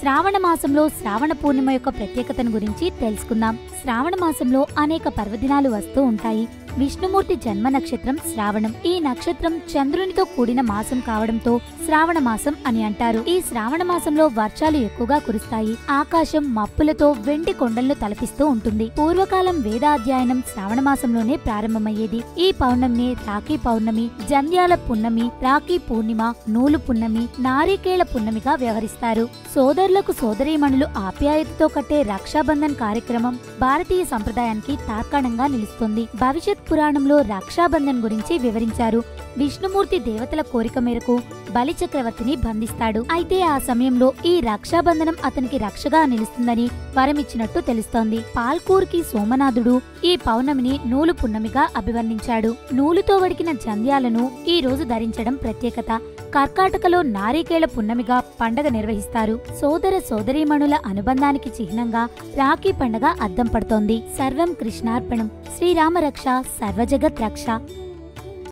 శ్రావణ మాసంలో శ్రావణ పూర్ణిమ యొక్క ప్రత్యేకతను గురించి తెలుసుకుందాం. శ్రావణ మాసంలో అనేక పర్వదినాలు వస్తూ ఉంటాయి. విష్ణుమూర్తి జన్మ నక్షత్రం శ్రావణం. ఈ నక్షత్రం చంద్రునితో కూడిన మాసం కావడంతో శ్రావణ మాసం అని అంటారు. ఈ శ్రావణ మాసంలో వర్షాలు ఎక్కువగా కురుస్తాయి. ఆకాశం మప్పులతో వెండి కొండలను తలపిస్తూ ఉంటుంది. పూర్వకాలం వేదాధ్యయనం శ్రావణ మాసంలోనే ప్రారంభమయ్యేది. ఈ పౌర్ణమిని రాఖీ పౌర్ణమి జంధ్యాల పున్నమి రాఖీ పూర్ణిమ నూలు పున్నమి నారికేళ పున్నమిగా వ్యవహరిస్తారు. సోదరు సోదరులకు సోదరీమణులు ఆప్యాయతతో కట్టే రక్షాబంధన్ కార్యక్రమం భారతీయ సంప్రదాయానికి తార్కాణంగా నిలుస్తుంది. భవిష్యత్ పురాణంలో రక్షాబంధన్ గురించి వివరించారు. విష్ణుమూర్తి దేవతల కోరిక మేరకు బలి చక్రవర్తిని బంధిస్తాడు. అయితే ఆ సమయంలో ఈ రక్షాబంధనం అతనికి రక్షగా నిలుస్తుందని వరమిచ్చినట్టు తెలుస్తోంది. పాల్కూర్కి సోమనాథుడు ఈ పౌర్ణమిని నూలు పున్నమిగా అభివర్ణించాడు. నూలుతో వడికిన జంధ్యాలను ఈ రోజు ధరించడం ప్రత్యేకత. కర్కాటకలో నారికేళ పున్నమిగా పండగ నిర్వహిస్తారు. సోదర సోదరీమణుల అనుబంధానికి చిహ్నంగా రాఖీ పండగ అద్దం పడుతోంది. సర్వం కృష్ణార్పణం. శ్రీరామ రక్ష సర్వజగత్ రక్ష